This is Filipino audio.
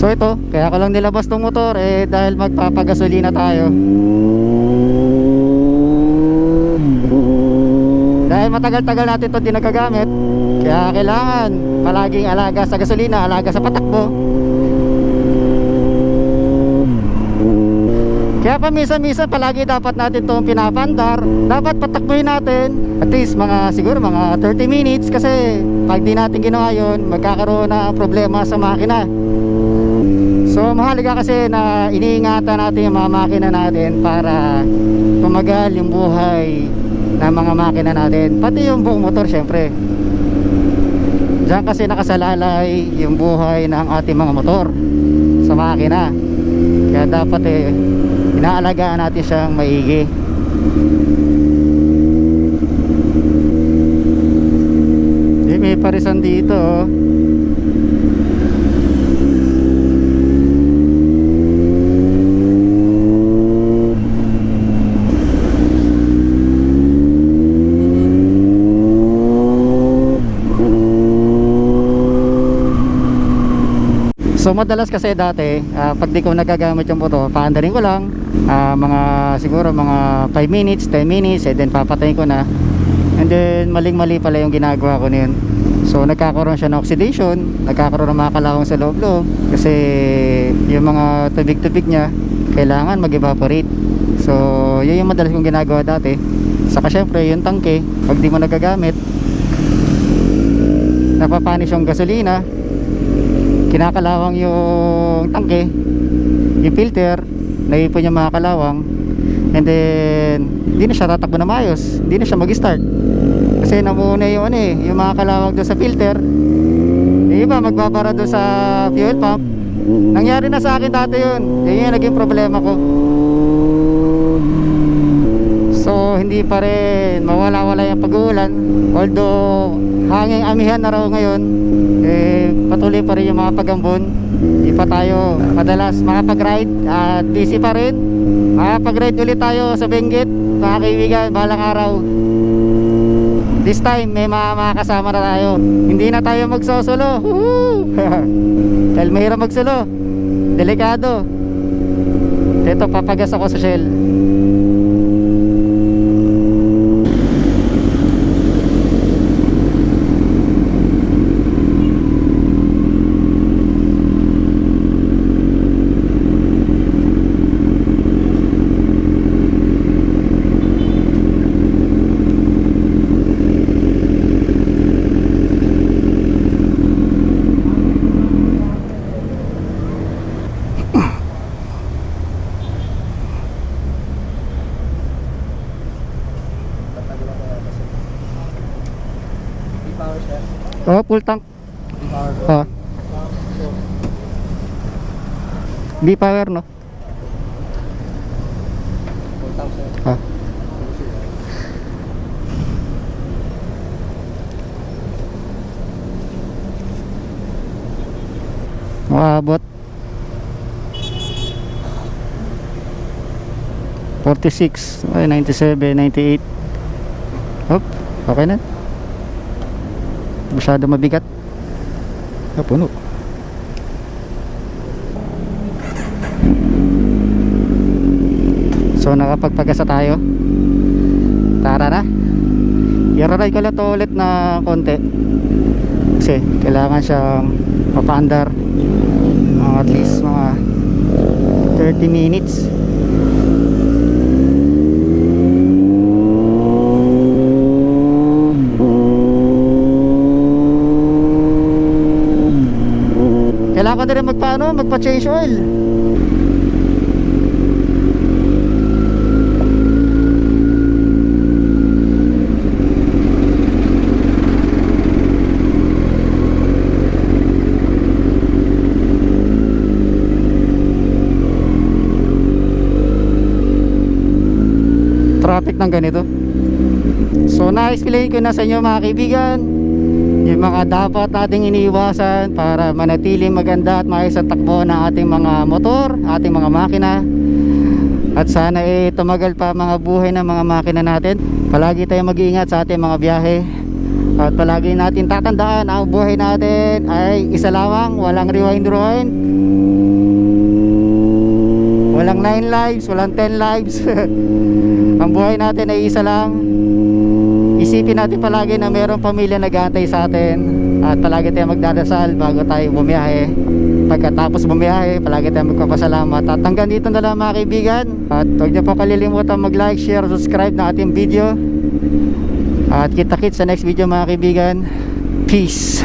So ito, kaya ko lang nilabas tong motor eh dahil magpapagasolina tayo. Dahil matagal-tagal natin ito di nagagamit, kaya kailangan palaging alaga sa gasolina, alaga sa patakbo. Kaya paminsan-minsan palagi dapat natin itong pinapandar. Dapat patakbuhin natin at least mga siguro mga 30 minutes kasi pag di natin ginawa yun, magkakaroon na problema sa makina. So mahalaga kasi na iniingatan natin yung mga makina natin para tumagal yung buhay ng mga makina natin. Pati yung buong motor syempre. Diyan kasi nakasalalay yung buhay ng ating mga motor sa makina. Kaya dapat eh inaalagaan natin siyang maigi. Eh, may parisan dito oh. So madalas kasi dati ah, pag di ko nagagamit yung motor, paandarin ko lang ah, mga siguro mga 5 minutes, 10 minutes and then papatayin ko na. And then maling-mali pala yung ginagawa ko niyon. So nagkakaroon siya ng oxidation, nagkakaroon ng mga kalawang sa loob-loob kasi yung mga tubig-tubig niya kailangan mag-evaporate. So yun yung madalas kong ginagawa dati. Saka syempre yung tangke, pag di mo nagagamit, napapanis yung gasolina, kinakalawang yung tangke yung filter naipon yung mga kalawang and then hindi na siya tatakbo na maayos hindi na siya mag start kasi namuna yung ano eh yung mga kalawang doon sa filter yung iba magbabara doon sa fuel pump. Nangyari na sa akin dati yun yun yung naging problema ko so hindi pa rin mawala-wala yung pag-uulan. Although hanging amihan na raw ngayon eh patuloy pa rin yung mga pagambon. Hindi pa tayo madalas makapag-ride. At busy pa rin. Makapag-ride ulit tayo sa Benguet mga kaibigan balang araw. This time may mga, mga kasama na tayo. Hindi na tayo magsosolo Woohoo! dahil mahirap magsolo delikado. Ito papagas ako sa Shell power siya. Oh full tank. Oh di power no? Full tank siya. ah. Maabot. 46 ay 97 98 Hop, okay na Masyado mabigat. Ah, puno. So nakapagpagasa tayo. Tara na. I-ride ko lang to ulit na konti. Kasi kailangan siyang mapaandar. At least mga 30 minutes Kailangan ko na rin magpaano, magpa-change oil. Traffic ng ganito. So na-explain ko na sa inyo mga kaibigan yung mga dapat nating iniiwasan para manatiling maganda at maayos ang takbo ng ating mga motor, ating mga makina at sana eh tumagal pa mga buhay ng mga makina natin palagi tayong mag-iingat sa ating mga biyahe at palagi natin tatandaan ang buhay natin ay isa lamang walang rewind rewind Walang 9 lives, walang 10 lives. Ang buhay natin ay isa lang. Isipin natin palagi na mayroong pamilya nag-aantay sa atin at palagi tayong magdadasal bago tayo bumiyahe. Pagkatapos bumiyahe, palagi tayong magpapasalamat. At hanggang dito na lang mga kaibigan. At huwag niyo po kalilimutan mag-like, share, subscribe na ating video. At kita-kits sa next video mga kaibigan. Peace.